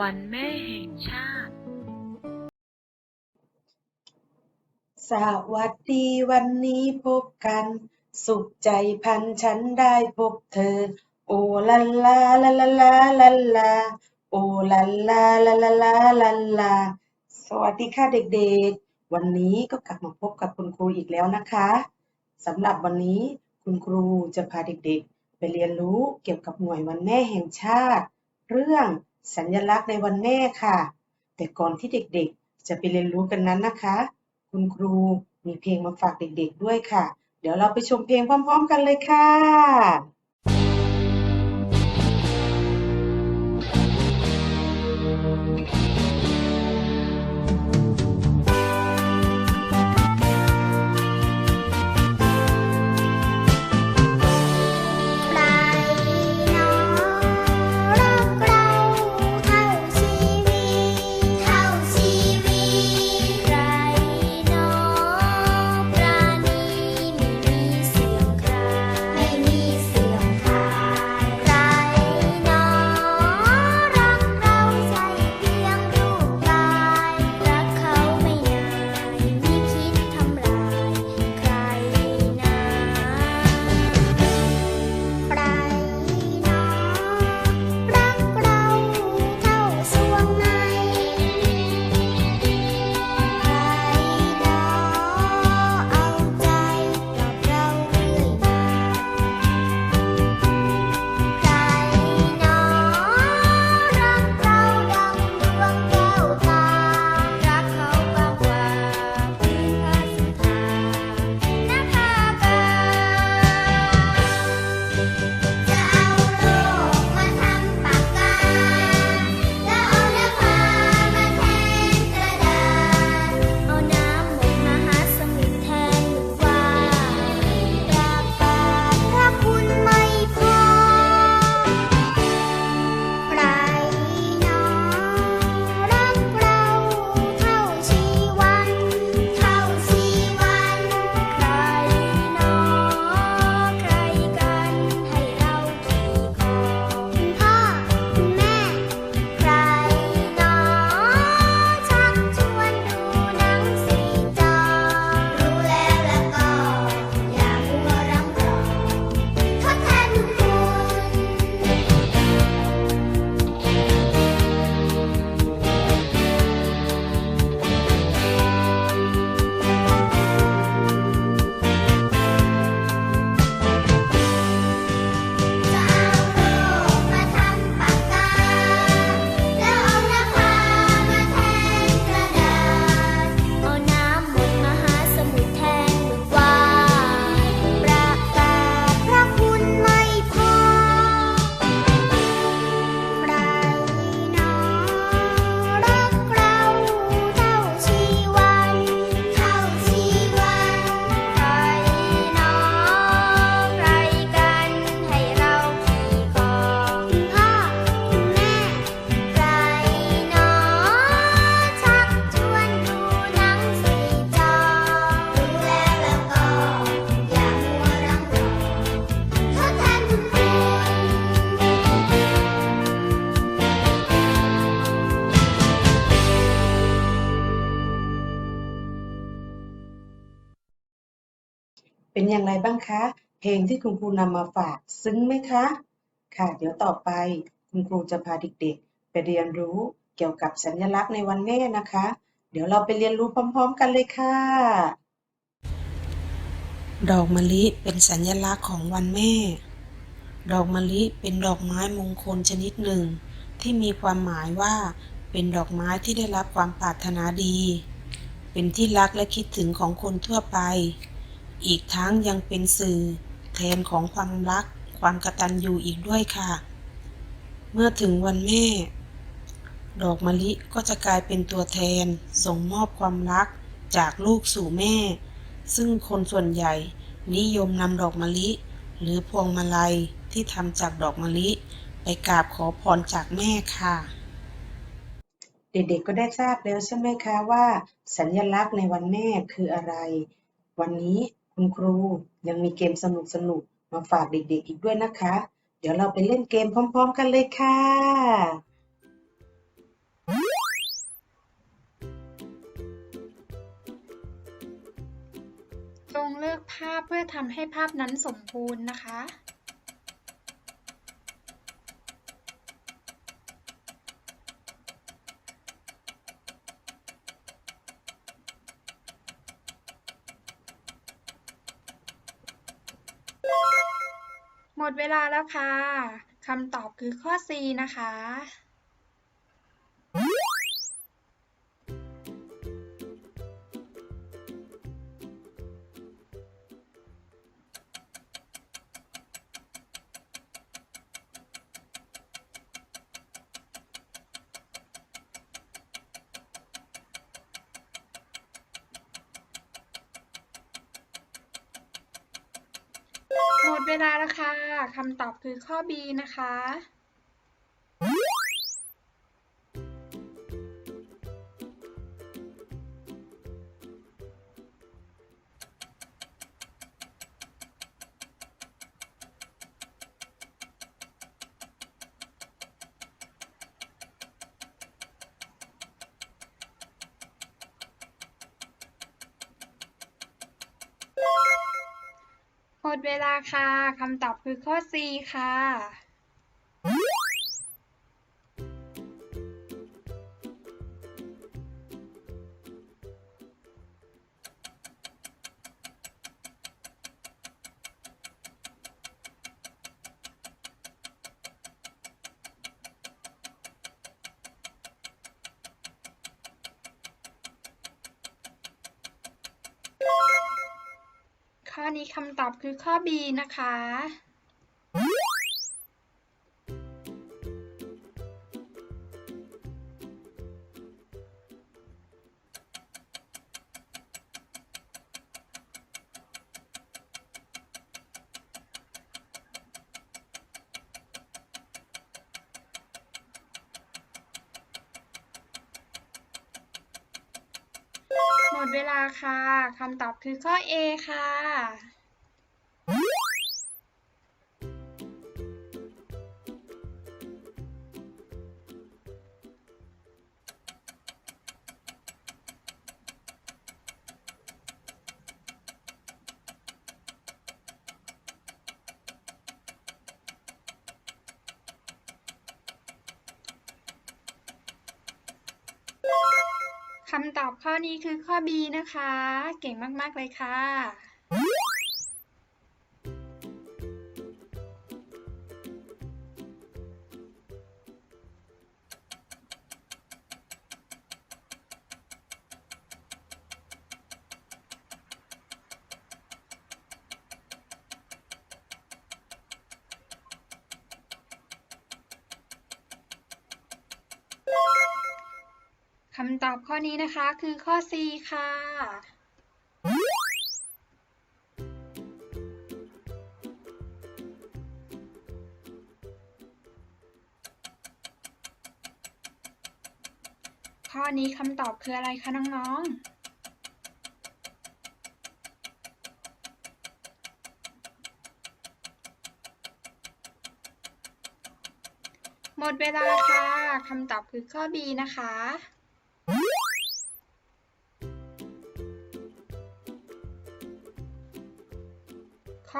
วันแม่แห่งชาติ สวัสดีวันนี้พบกัน สุขใจพันฉันได้พบเธอ โอลาลาลาลาลาลาลาโอลาลาลาลาลาลาลาสวัสดีค่ะเด็กๆ วันนี้ก็กลับมาพบกับคุณครูอีกแล้วนะคะสำหรับวันนี้คุณครูจะพาเด็กๆ ไปเรียนรู้เกี่ยวกับหน่วยวันแม่แห่งชาติ เรื่องสัญลักษณ์ในวันแม่ค่ะ แต่ก่อนที่เด็กๆ จะไปเรียนรู้กันนั้นนะคะ คุณครูมีเพลงมาฝากเด็กๆด้วยค่ะ เดี๋ยวเราไปชมเพลงพร้อม ๆ กันเลยค่ะ บ้างคะ เพลงที่คุณครูนำมาฝากซึ้งไหมคะ ค่ะ เดี๋ยวต่อไปคุณครูจะพาเด็กๆ ไปเรียนรู้เกี่ยวกับสัญลักษณ์ในวันแม่นะคะ เดี๋ยวเราไปเรียนรู้พร้อม ๆ กันเลยค่ะ ดอกมะลิเป็นสัญลักษณ์ของวันแม่ ดอกมะลิเป็นดอกไม้มงคลชนิดหนึ่ง ที่มีความหมายว่าเป็นดอกไม้ที่ได้รับความปรารถนาดี เป็นที่รักและคิดถึงของคนทั่วไป อีกทั้งยังเป็นสื่อแทนของความรัก ความกตัญญูอีกด้วยค่ะ เมื่อถึงวันแม่ ดอกมะลิก็จะกลายเป็นตัวแทนส่งมอบความรักจากลูกสู่แม่ ซึ่งคนส่วนใหญ่นิยมนำดอกมะลิ หรือพวงมาลัยที่ทำจากดอกมะลิ ไปกราบขอพรจากแม่ค่ะ เด็กๆก็ได้ทราบแล้วใช่ไหมคะว่า สัญลักษณ์ในวันแม่คืออะไร วันนี้ คุณครูยังมีเกมสนุกสนุกมาฝากเด็กๆอีกด้วยนะคะ เดี๋ยวเราไปเล่นเกมพร้อม ๆ กันเลยค่ะ จงเลือกภาพเพื่อทำให้ภาพนั้นสมบูรณ์นะคะ มดเวลาแล้วค่ะ คำตอบคือข้อ C นะคะ เวลาแล้วค่ะคำตอบคือข้อ B นะคะ หมดเวลาค่ะ คำตอบคือข้อ C ค่ะ นี้คำตอบคือข้อ B นะคะ มดเวลาค่ะ คำตอบคือข้อ A ค่ะำตอบข้อนี้คือข้อ B นะคะ เก่งมาก ๆ เลยค่ะ อบข้อนี้นะคะคือข้อ C ค่ะ ข้อนี้คำตอบคืออะไรคะน้องๆหมดเวลาค่ะ คำตอบคือข้อ B นะคะ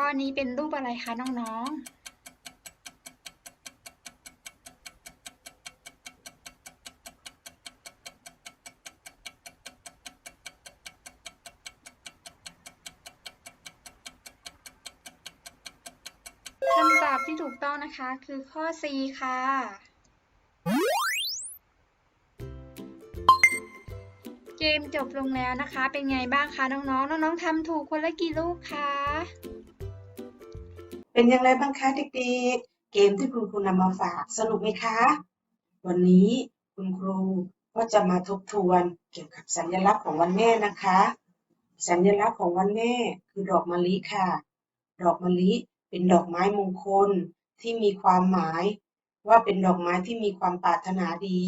ข้อนี้เป็นรูปอะไรคะน้องๆคำตอบที่ถูกต้องนะคะคือข้อ C ค่ะ เกมจบลงแล้วนะคะ เป็นไงบ้างคะน้องๆ น้องๆทำถูกคนละกี่ลูกคะ เป็นอย่างไรบ้างคะเด็กๆ เกมที่คุณครูนำมาฝากสนุกไหมคะ วันนี้คุณครูก็จะมาทบทวนเกี่ยวกับสัญลักษณ์ของวันแม่นะคะ สัญลักษณ์ของวันแม่คือดอกมะลิค่ะ ดอกมะลิเป็นดอกไม้มงคลที่มีความหมาย ว่าเป็นดอกไม้ที่มีความปรารถนาดี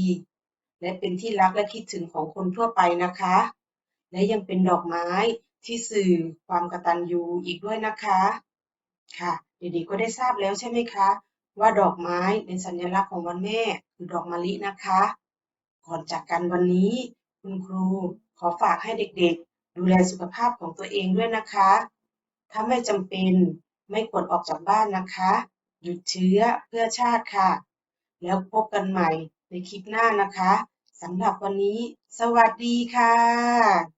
และเป็นที่รักและคิดถึงของคนทั่วไปนะคะ และยังเป็นดอกไม้ที่สื่อความกตัญญูอีกด้วยนะคะค่ะ เด็กๆก็ได้ทราบแล้วใช่ไหมคะ ว่าดอกไม้เป็นสัญลักษณ์ของวันแม่คือดอกมะลินะคะ ก่อนจากกันวันนี้ คุณครูขอฝากให้เด็กๆ ดูแลสุขภาพของตัวเองด้วยนะคะ ถ้าไม่จำเป็นไม่ควรออกจากบ้านนะคะ หยุดเชื้อเพื่อชาติค่ะ แล้วพบกันใหม่ในคลิปหน้านะคะสำหรับวันนี้ สวัสดีค่ะ